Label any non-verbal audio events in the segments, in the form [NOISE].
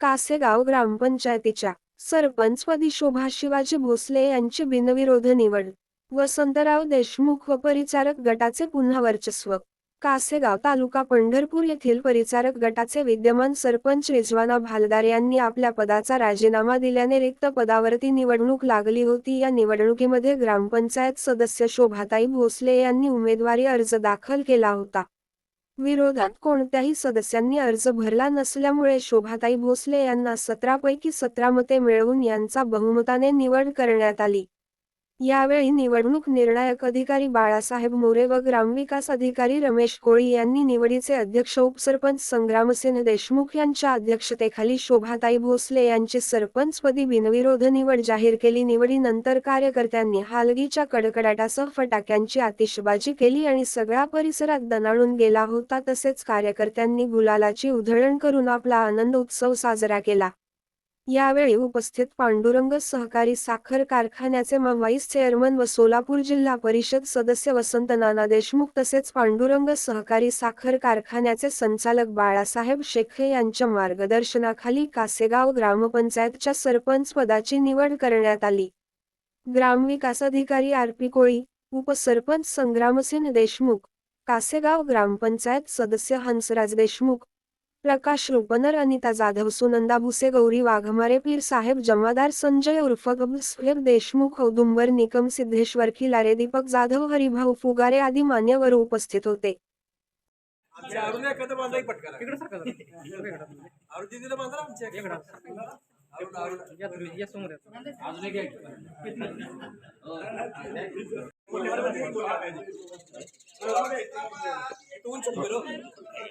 कासेगाव ग्रामपंचायतीच्या सरपंचपदी शोभा शिवाजी भोसले यांची बिनविरोध निवड. वसंतराव देशमुख व परिचारक गटाचे पुन्हा वर्चस्व. कासेगाव तालुका पंढरपूर येथील परिचारक गटाचे विद्यमान सरपंच रिजवाना भालदार यांनी आपल्या पदाचा राजीनामा दिल्याने रिक्त पदावरती निवडणूक लागली होती. या निवडणुकीमध्ये ग्रामपंचायत सदस्य शोभाताई भोसले यांनी उमेदवारी अर्ज दाखल केला होता. विरोधात कोणत्याही सदस्यांनी अर्ज भरला नसल्यामुळे शोभाताई भोसले यांना सतरापैकी सतरा मते मिळवून यांचा बहुमताने निवड करण्यात आली. यावेळी निवडणूक निर्णायक अधिकारी बाळासाहेब मोरे व ग्रामविकास अधिकारी रमेश कोळी यांनी निवडीचे अध्यक्ष उपसरपंच संग्रामसेन देशमुख यांच्या अध्यक्षतेखाली शोभाताई भोसले यांची सरपंचपदी बिनविरोध निवड जाहीर केली. निवडीनंतर कार्यकर्त्यांनी हालगीच्या कडकडाटासह फटाक्यांची आतिषबाजी केली आणि सगळा परिसरात दणाणून गेला होता तसेच कार्यकर्त्यांनी गुलालाची उधळण करून आपला आनंद उत्सव साजरा केला. यावेळी उपस्थित पांडुरंग सहकारी साखर कारखान्याचे व्हाईस चेअरमन व सोलापूर जिल्हा परिषद सदस्य वसंत नाना देशमुख तसेच पांडुरंग सहकारी साखर कारखान्याचे संचालक बाळासाहेब शेखे यांच्या मार्गदर्शनाखाली कासेगाव ग्रामपंचायतच्या सरपंच पदाची निवड करण्यात आली. ग्रामविकास अधिकारी आर पी कोळी उपसरपंच संग्रामसिंह देशमुख कासेगाव ग्रामपंचायत सदस्य हंसराज देशमुख प्रकाश रुपनर अनिता जाधव सुनंदा भुसे गौरी वाघमारे पीर साहेब जमादार संजय उर्फ गब्बस्फेर देशमुख औदुंबर निकम सिद्धेश्वर खिलारे दीपक जाधव हरिभाऊ फुगारे आदी मान्यवर उपस्थित होते. [LAUGHS]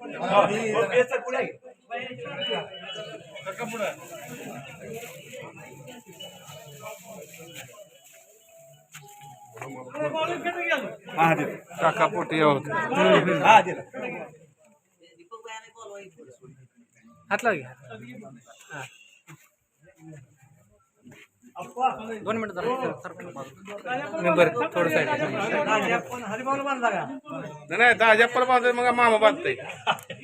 हो. दे काका पोटी होत हात लाव की दोन मिनिट मेंबर थोडं साईड नाही दहा चप्पल बांधत मग मामा बांधतोय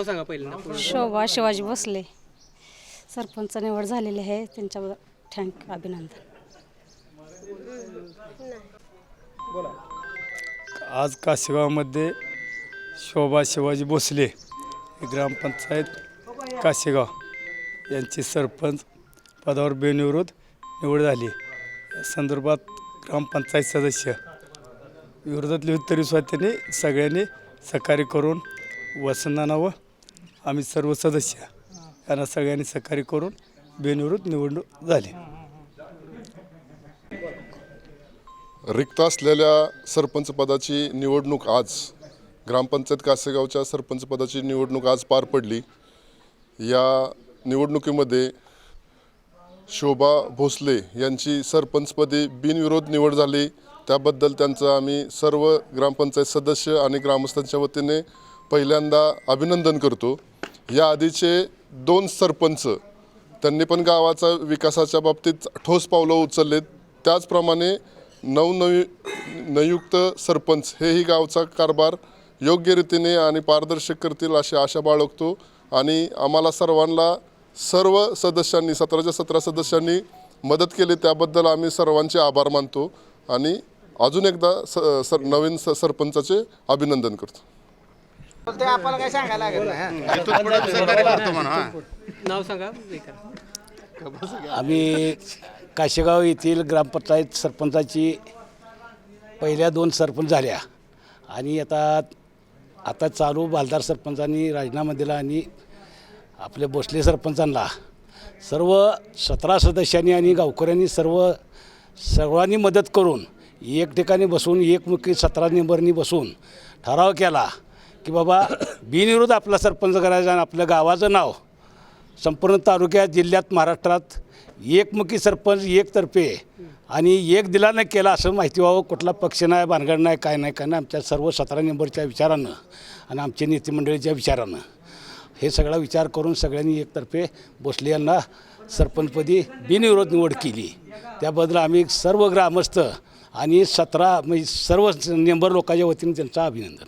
नाव सांगा पहिल्यांदा. शोभा शिवाजी भोसले. सरपंच निवड झालेली आहे. त्यांच्याबद्दल थँक अभिनंदन. आज कासेगावमध्ये शोभा शिवाजी भोसले ग्रामपंचायत कासेगाव यांची सरपंच पदावर बिनविरोध निवड झाली. या संदर्भात ग्रामपंचायत सदस्य विरोधातले होते तरी सुद्धा त्यांनी सगळ्यांनी सहकार्य करून वसंताना व आम्ही सर्व सदस्य यांना सगळ्यांनी सहकार्य करून बिनविरोध निवडणूक झाली. रिक्त असलेल्या सरपंच पदाची निवडणूक आज ग्रामपंचायत कासेगावच्या सरपंच पदाची निवडणूक आज पार पडली. या निवडणुकीमध्ये शोभा भोसले यांची सरपंचपदी बिनविरोध निवड झाली. त्याबद्दल त्यांचं आम्ही सर्व ग्रामपंचायत सदस्य आणि ग्रामस्थांच्या वतीने पहिल्यांदा अभिनंदन करतो. या आधीचे दोन सरपंच त्यांनी पण गावाचा विकासाच्या बाबतीत ठोस पावलं उचललेत. त्याचप्रमाणे नवनवी नयुक्त सरपंच हेही गावचा कारभार योग्य रीतीने आणि पारदर्शक करतील अशी आशा बाळगतो. आणि आम्हाला सर्वांना सर्व सदस्यांनी सतराच्या सतरा सदस्यांनी मदत केली त्याबद्दल आम्ही सर्वांचे आभार मानतो. आणि अजून एकदा स सर नवीन स सरपंचाचे अभिनंदन करतो. नाव सांगा हे करा. आम्ही काशेगाव येथील ग्रामपंचायत सरपंचाची पहिल्या दोन सरपंच झाल्या. आणि आता आता चालू बालदार सरपंचांनी राजीनामा दिला आणि आपले भोसले सरपंचांना सर्व सतरा सदस्यांनी आणि गावकऱ्यांनी सर्व सर्वांनी मदत करून एक ठिकाणी बसून एकमुखी सतरा मेंबरनी बसून ठराव केला. की बाबा बिनविरोध आपला सरपंच करायचा आणि आपल्या गावाचं नाव संपूर्ण तालुक्यात जिल्ह्यात महाराष्ट्रात एकमुखी सरपंच एकतर्फे आणि एक दिलानं केला असं माहिती व्हावं कुठला पक्ष नाही भानगड नाही काय नाही काय नाही आमच्या सर्व सतरा नंबरच्या विचारानं आणि आमच्या नेतेमंडळीच्या विचारानं हे सगळा विचार करून सगळ्यांनी एकतर्फे भोसले यांना सरपंचपदी बिनविरोध निवड केली. त्याबद्दल आम्ही सर्व ग्रामस्थ आणि सतरा म्हणजे सर्व मेंबर लोकांच्या वतीने त्यांचं अभिनंदन.